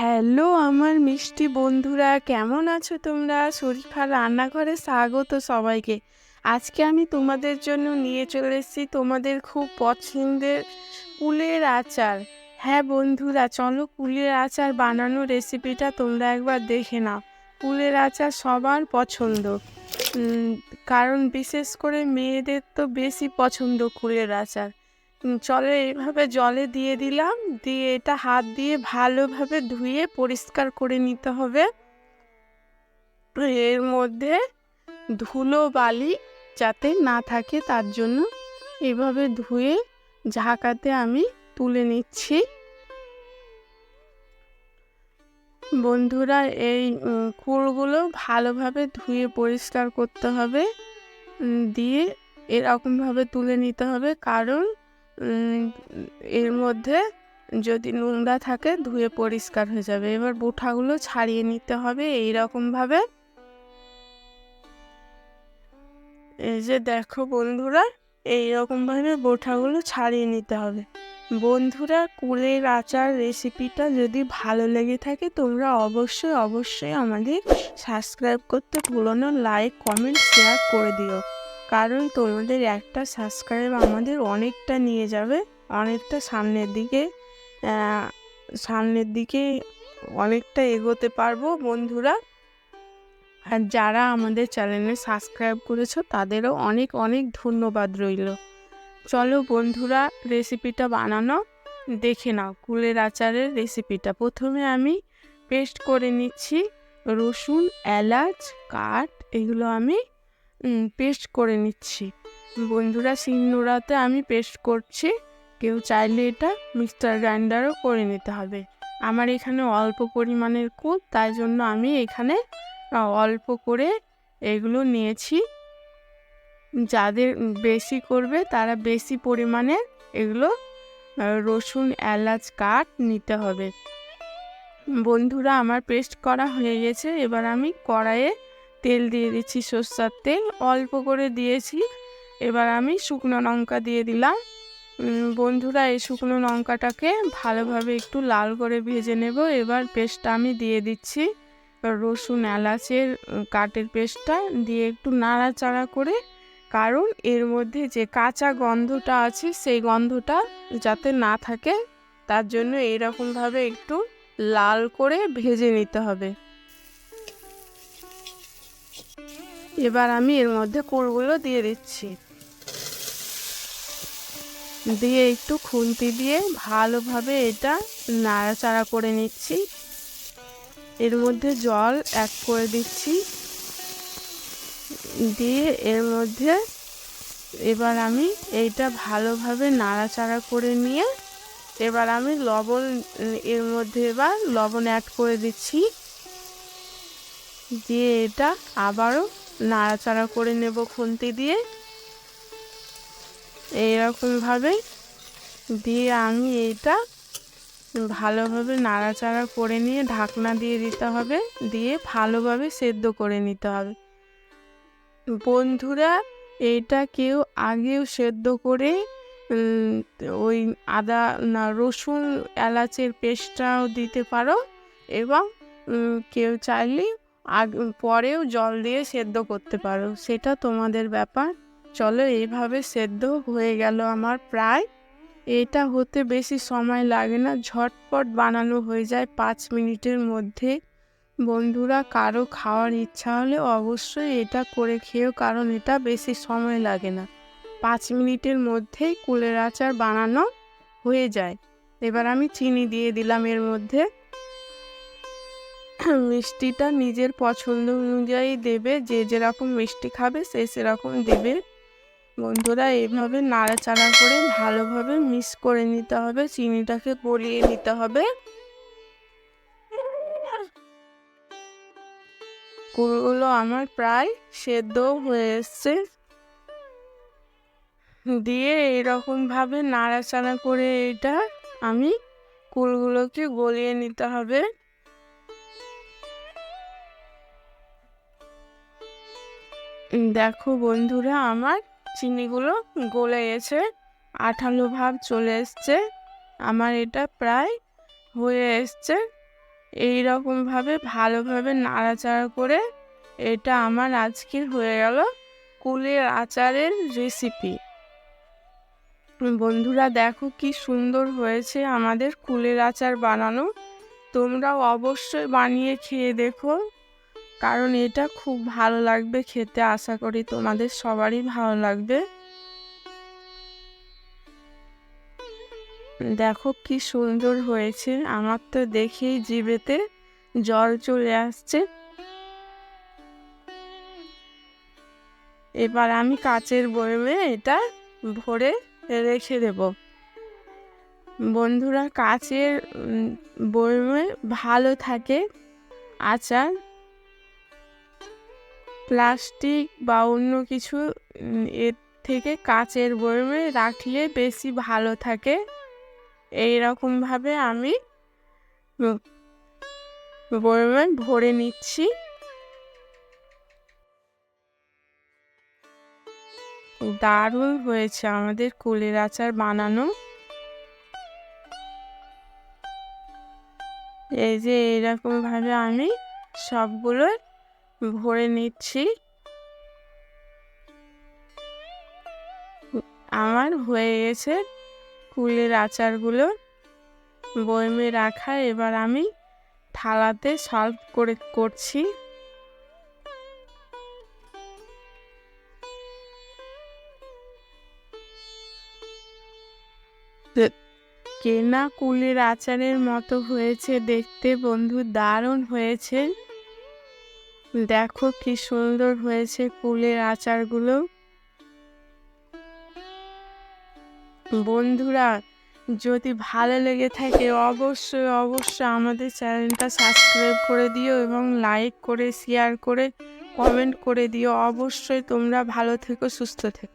Hello আমার মিষ্টি বন্ধুরা, কেমন আছো তোমরা? শরীফা রান্নাঘরে স্বাগত সবাইকে। আজকে আমি তোমাদের জন্য নিয়ে চলে এসেছি তোমাদের খুব পছন্দের কুলের আচার। হ্যাঁ বন্ধুরা, চলো কুলের আচার বানানোর রেসিপিটা তোমরা একবার দেখে নাও। কুলের আচার সবার পছন্দ। কারণ বিশেষ করে মেয়েদের তো বেশি পছন্দ কুলের আচার। চলো এইভাবে জলে দিয়ে দিলাম। দিয়ে এটা হাত দিয়ে ভালোভাবে ধুয়ে পরিষ্কার করে নিতে হবে। এর মধ্যে ধুলো বালি যাতে না থাকে তার জন্য এভাবে ধুয়ে ঝাঁকাতে আমি তুলে নিচ্ছি। বন্ধুরা এই উম, কুলগুলো ভালোভাবে ধুয়ে পরিষ্কার করতে হবে। দিয়ে এরকমভাবে তুলে নিতে হবে। কারণ এর মধ্যে যদি নোংরা থাকে ধুয়ে পরিষ্কার হয়ে যাবে। এবার বোঠাগুলো ছাড়িয়ে নিতে হবে এই রকমভাবে এই যে দেখো বন্ধুরা এই রকমভাবে বোঠাগুলো ছাড়িয়ে নিতে হবে। বন্ধুরা, কুলের আচার রেসিপিটা যদি ভালো লেগে থাকে তোমরা অবশ্যই অবশ্যই আমাদের সাবস্ক্রাইব করতে ভুলো না লাইক কমেন্ট শেয়ার করে দিও। কারণ তোমাদের একটা সাবস্ক্রাইব আমাদের অনেকটা নিয়ে যাবে, অনেকটা সামনের দিকে সামনের দিকে অনেকটা এগোতে পারব বন্ধুরা। আর যারা আমাদের চ্যানেলে সাবস্ক্রাইব করেছ, তাদেরও অনেক অনেক ধন্যবাদ রইল। চলো বন্ধুরা রেসিপিটা বানানো দেখে নাও, কুলের আচারের রেসিপিটা প্রথমে আমি পেস্ট করে নিচ্ছি রসুন, এলাচ, কাঠ, এগুলো আমি পেস্ট করে নিচ্ছি। বন্ধুরা শিলনোড়াতে আমি পেস্ট করছি। কেউ চাইলে এটা মিক্সচার গ্রাইন্ডারও করে নিতে হবে। আমার এখানে অল্প পরিমাণের কুল, তাই জন্য আমি এখানে অল্প করে এগুলো নিয়েছি। যাদের বেশি করবে, তারা বেশি পরিমাণে এগুলো রসুন, এলাচ, কাঠ নিতে হবে। বন্ধুরা, আমার পেস্ট করা হয়ে গেছে। এবার আমি কড়াইয়ে তেল দিয়ে দিচ্ছি সর্ষার তেল, অল্প করে দিয়েছি। এবার আমি শুকনো লঙ্কা দিয়ে দিলাম। বন্ধুরা, এই শুকনো লঙ্কাটাকে ভালোভাবে একটু লাল করে ভেজে নেব। এবার পেস্টটা আমি দিয়ে দিচ্ছি। রসুন, এলাচের কাঠের পেস্টটা দিয়ে একটু নাড়াচাড়া করে, কারণ এর মধ্যে যে কাঁচা গন্ধটা আছে, সেই গন্ধটা যাতে না থাকে, তার জন্য এরকমভাবে একটু লাল করে ভেজে নিতে হবে। এবার আমি এর মধ্যে কুড়গুলো দিয়ে দিচ্ছি। দিয়ে একটু খুন্তি দিয়ে ভালোভাবে এটা নাড়াচাড়া করে নিচ্ছি। এর মধ্যে জল অ্যাড করে দিচ্ছি। দিয়ে এর মধ্যে এবার আমি এইটা ভালোভাবে নাড়াচাড়া করে নিয়ে এবার আমি লবণ, এর মধ্যে এবার লবণ অ্যাড করে দিচ্ছি। দিয়ে এটা আবারও নাড়াচাড়া করে নেব খুন্তি দিয়ে। এইরকমভাবে দিয়ে আমি এইটা ভালোভাবে নাড়াচাড়া করে নিয়ে ঢাকনা দিয়ে দিতে হবে, দিয়ে ভালোভাবে সেদ্ধ করে নিতে হবে। বন্ধুরা এটা কেউ আগেও সেদ্ধ করে ওই আদা, না, রসুন, এলাচের পেস্টটাও দিতে পারো এবং কেউ চাইলে আগ, পরেও জল দিয়ে সেদ্ধ করতে পারো। সেটা তোমাদের ব্যাপার। চলো এইভাবে সেদ্ধ হয়ে গেল আমার প্রায়। এটা হতে বেশি সময় লাগে না। ঝটপট বানানো হয়ে যায় পাঁচ মিনিটের মধ্যে। বন্ধুরা, কারও খাওয়ার ইচ্ছা হলে অবশ্যই এটা করে খেয়েও কারণ এটা বেশি সময় লাগে না। পাঁচ মিনিটের মধ্যেই কুলের আচার বানানো হয়ে যায়। এবার আমি চিনি দিয়ে দিলাম এর মধ্যে। মিষ্টিটা নিজের পছন্দ অনুযায়ী দেবে, যে যেরকম মিষ্টি খাবে সে সেরকম দেবে। বন্ধুরা এইভাবে নাড়াচাড়া করে ভালোভাবে মিক্স করে নিতে হবে, চিনিটাকে গলিয়ে নিতে হবে। কুলগুলো আমার প্রায় সেদ্ধ হয়ে এসছে। দিয়ে এরকম ভাবে নাড়াচাড়া করে এটা আমি কুলগুলোকে গলিয়ে নিতে হবে। দেখো বন্ধুরা, আমার চিনিগুলো গলে গেছে, আঠালো ভাব চলে এসছে। আমার এটা প্রায় হয়ে এসছে। এই রকমভাবে ভালোভাবে নাড়াচাড়া করে এটা আমার আজকের হয়ে গেল কুলের আচারের রেসিপি বন্ধুরা, দেখো কি সুন্দর হয়েছে আমাদের কুলের আচার বানানো। তোমরাও অবশ্যই বানিয়ে খেয়ে দেখো। কারণ এটা খুব ভালো লাগবে খেতে। আশা করি তোমাদের সবারই ভালো লাগবে। দেখো কি সুন্দর হয়েছে। আমার তো দেখেই জিভেতে জল চলে আসছে। এবার আমি কাচের বয়মে এটা ভরে রেখে দেব। বন্ধুরা, কাচের বয়মে ভালো থাকে আচার। প্লাস্টিক বা অন্য কিছু এর থেকে কাচের বয়মে রাখলে বেশি ভালো থাকে। এই রকমভাবে আমি বয়মে ভরে নিচ্ছি। দারুণ হয়েছে আমাদের কুলের আচার বানানো। এই যে এরকমভাবে আমি সবগুলো ভরে নিচ্ছি। আমার হয়ে গেছে কুলের আচারগুলো। বয়মে রাখা, এবার আমি থালাতে সার্ভ করে করছি। কেনা কুলের আচারের মতো হয়েছে, দেখতে বন্ধু, দারুণ হয়েছে। দেখো কি সুন্দর হয়েছে কুলের আচারগুলো। বন্ধুরা, যদি ভালো লেগে থাকে অবশ্যই অবশ্যই আমাদের চ্যানেলটা সাবস্ক্রাইব করে দিও এবং লাইক করে, শেয়ার করে, কমেন্ট করে দিও। অবশ্যই তোমরা ভালো থেকো, সুস্থ থেকো।